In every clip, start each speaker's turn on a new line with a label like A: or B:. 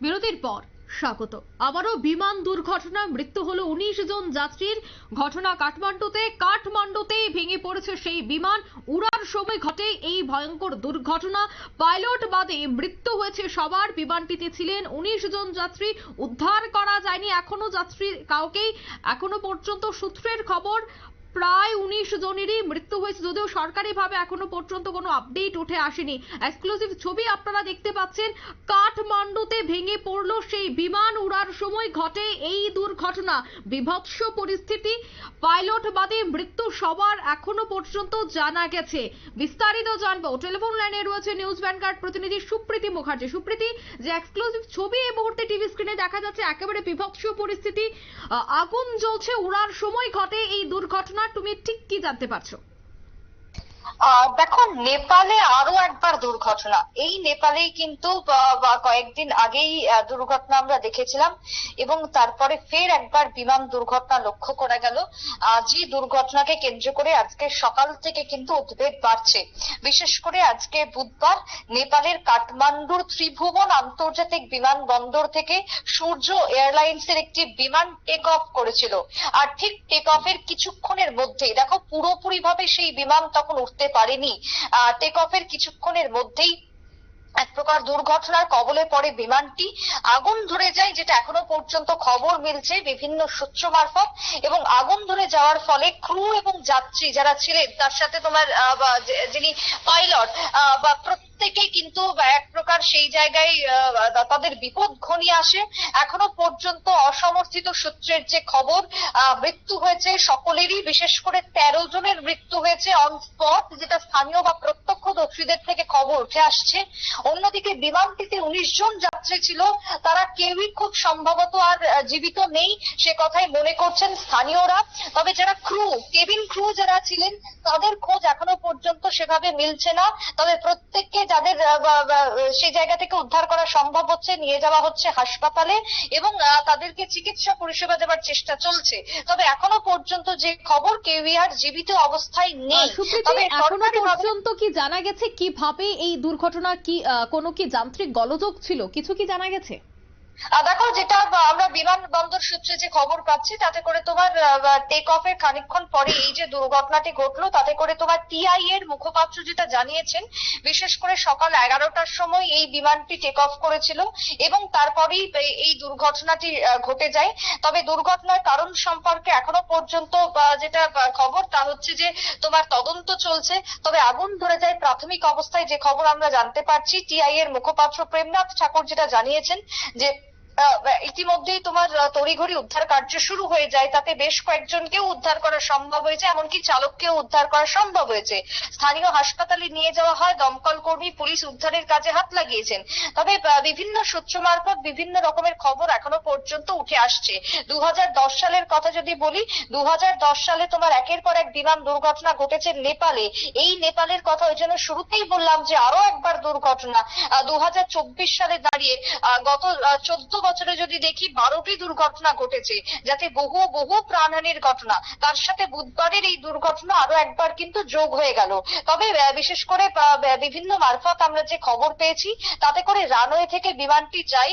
A: বিরতির পর স্বাগত। আবারও বিমান দুর্ঘটনা মৃত্যু হলো উনিশ জন যাত্রীর। ঘটনা কাঠমান্ডুতে, কাঠমান্ডুতেই ভেঙে পড়েছে সেই বিমান। উড়ার সময় ঘটে এই ভয়ঙ্কর দুর্ঘটনা। পাইলট বাদে মৃত্যু হয়েছে সবার। বিমানটিতে ছিলেন উনিশ জন যাত্রী। উদ্ধার করা যায়নি এখনও যাত্রী কাউকেই। এখনও পর্যন্ত সূত্রের খবর প্রায় উনিশ জনেরই মৃত্যু হয়েছে, যদিও সরকারিভাবে এখনও পর্যন্ত কোনো আপডেট উঠে আসেনি। এক্সক্লুসিভ ছবি আপনারা দেখতে পাচ্ছেন, কাঠমান্ডুতে ভেঙে পড়ল সেই বিমান উড়ার সময় ঘটে এই দুর্ঘটনা। বিভৎস পরিস্থিতি পাইলট বাদে মৃত্যু সবার এখনও পর্যন্ত জানা গেছে। বিস্তারিত জানব। টেলিফোন লাইনে রয়েছে নিউজ ভ্যানগার্ড প্রতিনিধি সুপ্রীতি মুখার্জি। সুপ্রীতি, যে এক্সক্লুসিভ ছবি এই মুহূর্তে টিভি স্ক্রিনে দেখা যাচ্ছে, একেবারে বিভৎস পরিস্থিতি আগুন জ্বলছে, উড়ার সময় ঘটে এই দুর্ঘটনা। তুমি ঠিক কি জানতে পারছ?
B: দেখো, নেপালে আরও একবার দুর্ঘটনা। এই নেপালেই কিন্তু কয়েকদিন আগেই দুর্ঘটনা আমরা দেখেছিলাম এবং তারপরে ফের একবার বিমান দুর্ঘটনা লক্ষ্য করা গেল। যে দুর্ঘটনাকে কেন্দ্র করে আজকে সকাল থেকে কিন্তু উদ্বেগ বাড়ছে। বিশেষ করে আজকে বুধবার নেপালের কাঠমান্ডুর ত্রিভুবন আন্তর্জাতিক বিমানবন্দর থেকে সূর্য এয়ারলাইন্স এর একটি বিমান টেক অফ করেছিল। আর ঠিক টেক অফের কিছুক্ষণের মধ্যেই, দেখো পুরোপুরি ভাবে সেই বিমান তখন পারেনি। টেক অফের কিছুক্ষণের মধ্যেই এক প্রকার দুর্ঘটনার কবলে পড়ে বিমানটি। আগুন ধরে যায়, যেটা এখনও পর্যন্ত খবর মিলছে বিভিন্ন সূত্র মারফত, এবং আগুন ধরে যাওয়ার ফলে ক্রু এবং যাত্রী যারা ছিলেন, তার সাথে তোমার যিনি পাইলট বা প্রত্যেকেই কিন্তু এক প্রকার সেই জায়গায় তাদের বিপদ ঘনিয়ে আসে। এখনও পর্যন্ত অসমর্থিত সূত্রের যে খবর মৃত্যু হয়েছে সকলেরই, বিশেষ করে তেরো জনের মৃত্যু হয়েছে অন স্পট যেটা স্থানীয় বা প্রত্যক্ষদর্শীদের থেকে খবর উঠে আসছে। অন্যদিকে বিমানটিতে উনিশ জন যাত্রী ছিল, তারা কেউই খুব সম্ভবত আর জীবিত নেই, সে কথাই মনে করছেন স্থানীয়রা। তবে যারা ক্রু, কেবিন ক্রু যারা ছিলেন, তাদের খোঁজ এখনও পর্যন্ত সেভাবে মিলছে না। তবে প্রত্যেককে বা- সেই জায়গা থেকে উদ্ধার করা সম্ভব হচ্ছে নিয়ে যাওয়া হচ্ছে হাসপাতালে এবং তাদেরকে চিকিৎসা পরিষেবা দেওয়ার চেষ্টা চলছে। তবে এখনও পর্যন্ত যে খবর কেউই আর জীবিত অবস্থায় নেই তবে এখনও
A: পর্যন্ত কি জানা গেছে? কীভাবে এই দুর্ঘটনা কি কোনো কি যান্ত্রিক গলযোগ ছিল? কিছু কি জানা গেছে?
B: দেখো, যেটা আমরা বিমানবন্দর সূত্রে যে খবর পাচ্ছি, তাতে করে তোমার টেক অফের খানিকক্ষণ পরে এই যে দুর্ঘটনাটি ঘটলো, তাতে করে তোমার টিআই এর মুখপাত্র যেটা জানিয়েছেন, বিশেষ করে সকাল এগারোটার সময় এই বিমানটি টেক অফ করেছিল এবং তারপরেই এই- দুর্ঘটনাটি ঘটে যায়। তবে দুর্ঘটনার কারণ সম্পর্কে এখনও পর্যন্ত যেটা খবর, তা হচ্ছে যে তোমার তদন্ত চলছে। তবে আগুন ধরে যায় প্রাথমিক অবস্থায় যে খবর আমরা জানতে পারছি টিআই এর মুখপাত্র প্রেমনাথ ঠাকুর যেটা জানিয়েছেন যে ইতিমধ্যেই তোমার তড়িঘড়ি উদ্ধার কার্য শুরু হয়ে যায়। তাতে বেশ কয়েকজনকেও উদ্ধার করা সম্ভব হয়েছে, এমনকি চালককেও উদ্ধার করা সম্ভব হয়েছে। স্থানীয় হাসপাতালে নিয়ে যাওয়া হয়, দমকল কর্মী, পুলিশ উদ্ধারের কাজে হাত লাগিয়েছেন। তবে বিভিন্ন সূত্র মারফত বিভিন্ন রকমের খবর এখনও পর্যন্ত উঠে আসছে। দু হাজার দশ সালের কথা যদি বলি দু হাজার দশ সালে তোমার একের পর এক বিমান দুর্ঘটনা ঘটেছে নেপালে। এই নেপালের কথা ওই জন্য শুরুতেই বললাম যে আরও একবার দুর্ঘটনা। দু হাজার চব্বিশ সালে দাঁড়িয়ে গত চোদ্দ বছরে যদি দেখি বারোটি দুর্ঘটনা ঘটেছে, যাতে বহু বহু প্রাণহানির ঘটনা, তার সাথে বুধবারের এই দুর্ঘটনা আরও একবার কিন্তু যোগ হয়ে গেল। তবে বিশেষ করে বিভিন্ন মারফত আমরা যে খবর পেয়েছি, তাতে করে রানওয়ে থেকে বিমানটি যায়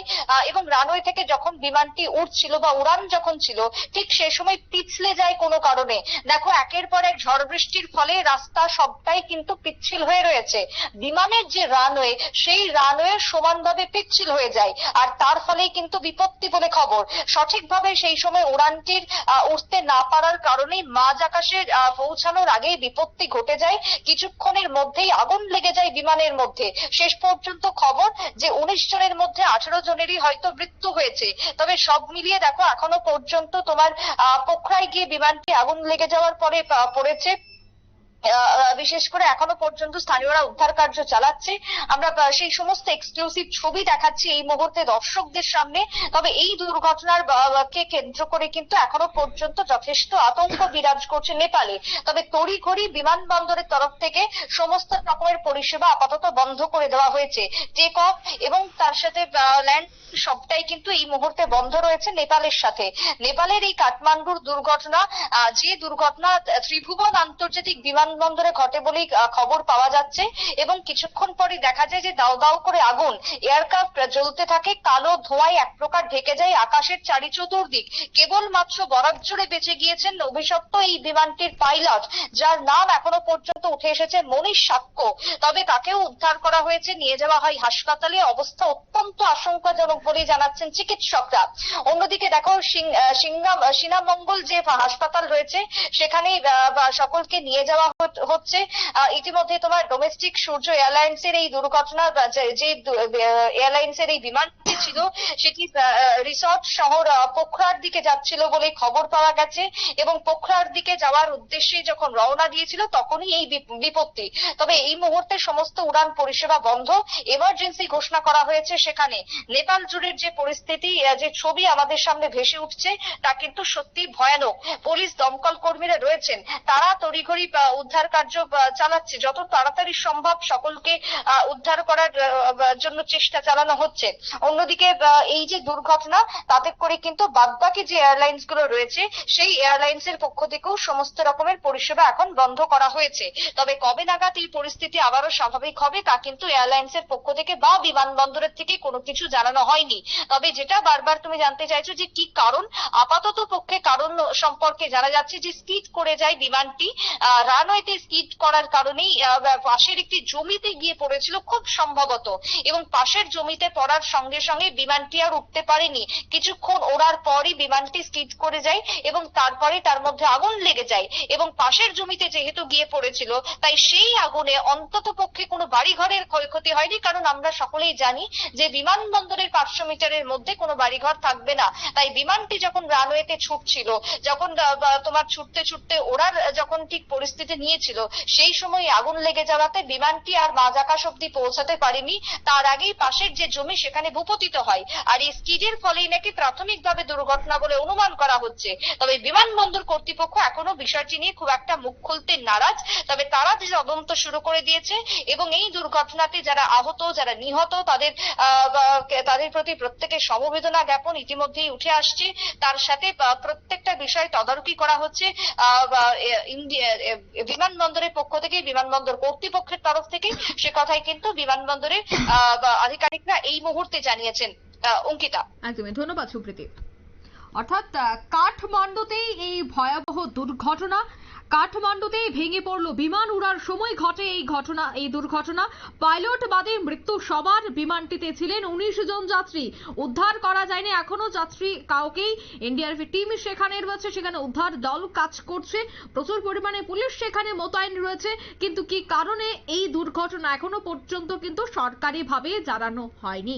B: এবং রানওয়ে থেকে যখন বিমানটি উঠছিল বা উড়ান যখন ছিল, ঠিক সে সময় পিছলে যায় কোনো কারণে। দেখো, একের পর এক ঝড় বৃষ্টির ফলে রাস্তা সবটাই কিন্তু পিচ্ছিল হয়ে রয়েছে। বিমানের যে রানওয়ে, সেই রানওয়ে সমানভাবে পিচ্ছিল হয়ে যায়, আর তার ফলেই কিন্তু বিপত্তি বলে খবর। সঠিকভাবে সেই সময় উড়ানটির উঠতে না পারার কারণেই মাঝ আকাশে পৌঁছানোর আগেই বিপত্তি ঘটে যায়। কিছুক্ষণের মধ্যেই আগুন লেগে যায় বিমানের মধ্যে। শেষ পর্যন্ত খবর যে উনিশ জনের মধ্যে আঠারো জনেরই হয়তো মৃত্যু হয়েছে। তবে সব মিলিয়ে দেখো এখনও পর্যন্ত তোমার আহ, পোখরায় গিয়ে বিমানটি আগুন লেগে যাওয়ার পরে পড়েছে। বিশেষ করে এখনও পর্যন্ত স্থানীয়রা উদ্ধার কার্য চালাচ্ছে। আমরা সেই সমস্ত এক্সক্লুসিভ ছবি দেখাচ্ছি এই মুহূর্তে দর্শকদের সামনে। তবে এই দুর্ঘটনার কে কেন্দ্র করে কিন্তু এখনও পর্যন্ত যথেষ্ট আতঙ্ক বিরাজ করছে নেপালে। তবে তড়িঘড়ি বিমানবন্দরের তরফ থেকে সমস্ত রকমের পরিষেবা আপাতত বন্ধ করে দেওয়া হয়েছে। টেক অফ এবং তার সাথে ল্যান্ড সবটাই কিন্তু এই মুহূর্তে বন্ধ রয়েছে নেপালের সাথে। নেপালের এই কাঠমান্ডুর দুর্ঘটনা যে দুর্ঘটনা, ত্রিভুবন আন্তর্জাতিক বিমানবন্দরে ঘটে বলেই খবর পাওয়া যাচ্ছে এবং কিছুক্ষণ পরে দেখা যায় যে দাও দাও করে আগুন এয়ারক্রাফট জ্বলতে থাকে, কালো ধোঁয়ায় এক প্রকার ঢেকে যায় আকাশের চারি চতুর্দিক কেবলমাত্র বরাক জুড়ে বেঁচে গিয়েছেন অভিশপ্ত এই বিমানটির পাইলট, যার নাম এখনও পর্যন্ত উঠে এসেছে মনীষ সাক্ষ্য। তবে তাকেও উদ্ধার করা হয়েছে, নিয়ে যাওয়া হয় হাসপাতালে। অবস্থা অত্যন্ত আশঙ্কাজনক বলেই জানাচ্ছেন চিকিৎসকরা। অন্যদিকে দেখো সিনামঙ্গল যে হাসপাতাল রয়েছে সেখানে সকলকে নিয়ে যাওয়া হচ্ছে। আহ, ইতিমধ্যে তোমার ডোমেস্টিক সূর্য এয়ারলাইন্সের এই দুর্ঘটনা যে- যে এয়ারলাইন্সের এই বিমানটি ছিল সেটি রিসর্ট শহর পোখরার দিকে যাচ্ছিল বলে খবর পাওয়া গেছে এবং পোখরার দিকে যাওয়ার উদ্দেশ্যে যখন রওনা দিয়েছিল তখনই এই বিপত্তি। তবে এই মুহূর্তে সমস্ত উড়ান পরিষেবা বন্ধ। এমার্জেন্সি ঘোষণা করা হয়েছে সেখানে। নেপাল জুড়ের যে পরিস্থিতি যে ছবি আমাদের সামনে ভেসে উঠছে তা কিন্তু সত্যি ভয়ানক। পুলিশ দমকল কর্মীরা রয়েছেন। তারা তড়িঘড়ি উদ্ধার কার্য চালাচ্ছে, যত তাড়াতাড়ি সম্ভব সকলকে উদ্ধার করার জন্য চেষ্টা চালানো হচ্ছে। অন্যদিকে এই যে দুর্ঘটনা, তাতে করে কিন্তু বাদবাকি যে এয়ারলাইন্সগুলো রয়েছে, সেই এয়ারলাইন্স এর পক্ষ থেকেও সমস্ত রকমের পরিষেবা এখন বন্ধ করা হয়েছে। তবে কবে নাগাদ এই পরিস্থিতি আবারও স্বাভাবিক হবে, তা কিন্তু এয়ারলাইন্স এর পক্ষ থেকে বা বিমানবন্দরের থেকে কোনো কিছু জানানো হয়নি। তবে যেটা বারবার তুমি জানতে চাইছো যে কি কারণ, আপাতত পক্ষে কারণ সম্পর্কে জানা যাচ্ছে যে স্কিড করে যায় বিমানটি রানওয়েতে স্কিড করার কারণেই পাশের একটি জমিতে গিয়ে পড়েছিল খুব সম্ভবত। এবং পাশের জমিতে পড়ার সঙ্গে সঙ্গে বিমানটি আর উঠতে পারেনি। কিছুক্ষণ ওড়ার পরই বিমানটি স্কিড করে যায় এবং তারপরে তার মধ্যে আগুন লেগে যায়। এবং পাশের জমিতে যেহেতু গিয়ে পড়েছিল, তাই সেই আগুনে অন্তত পক্ষে কোনো বাড়িঘরের ক্ষয়ক্ষতি হয়নি। কারণ আমরা সকলেই জানি যে বিমানবন্দরের পাঁচশো মিটারের মধ্যে কোনো বাড়িঘর থাকবে না। তাই বিমানটি যখন রানওয়েতে ছুটছিল, যখন তোমার ছুটতে ছুটতে ওড়ার যখন ঠিক পরিস্থিতি নিয়েছিল সেই সময় আগুন লেগে যাওয়াতে বিমানটি আর মাঝ আকাশ অব্দি পৌঁছাতে পারেনি। তার আগেই পাশের যে জমি সেখানে ভূপতিত হয়। আর এই স্কিডের ফলেই নাকি প্রাথমিকভাবে দুর্ঘটনা বলে অনুমান করা হচ্ছে। তবে বিমানবন্দর কর্তৃপক্ষ এখনও বিষয়টি নিয়ে খুব একটা মুখ খুলতে নারাজ। তবে তারা যে তদন্ত শুরু করে দিয়েছে এবং এই দুর্ঘটনাতে যারা আহত যারা নিহত তাদের তাদের প্রতি প্রত্যেকের সমবেদনা জ্ঞাপন ইতিমধ্যেই উঠে আসছে। তার সাথে প্রত্যেকটা বিষয় তদারকি করা হচ্ছে। আহ, পক্ষ থেকে বিমানবন্দর কর্তৃপক্ষের তরফ থেকে সে কথাই কিন্তু বিমানবন্দরের আধিকারিকরা এই মুহূর্তে জানিয়েছেন অঙ্কিতা।
A: একদমই। ধন্যবাদ সুপ্রীতি। অর্থাৎ কাঠমান্ডুতেই এই ভয়াবহ দুর্ঘটনা কাঠমান্ডুতেই ভেঙে পড়ল বিমান উড়ার সময় ঘটে এই ঘটনা, এই দুর্ঘটনা। পাইলট বাদে মৃত্যু সবার বিমানটিতে ছিলেন উনিশ জন যাত্রী। উদ্ধার করা যায়নি এখনও যাত্রী কাউকেই। এনডিআরএফ টিম সেখানে রয়েছে, সেখানে উদ্ধার দল কাজ করছে। প্রচুর পরিমাণে পুলিশ সেখানে মোতায়েন রয়েছে। কিন্তু কি কারণে এই দুর্ঘটনা এখনও পর্যন্ত কিন্তু সরকারিভাবে জানানো হয়নি?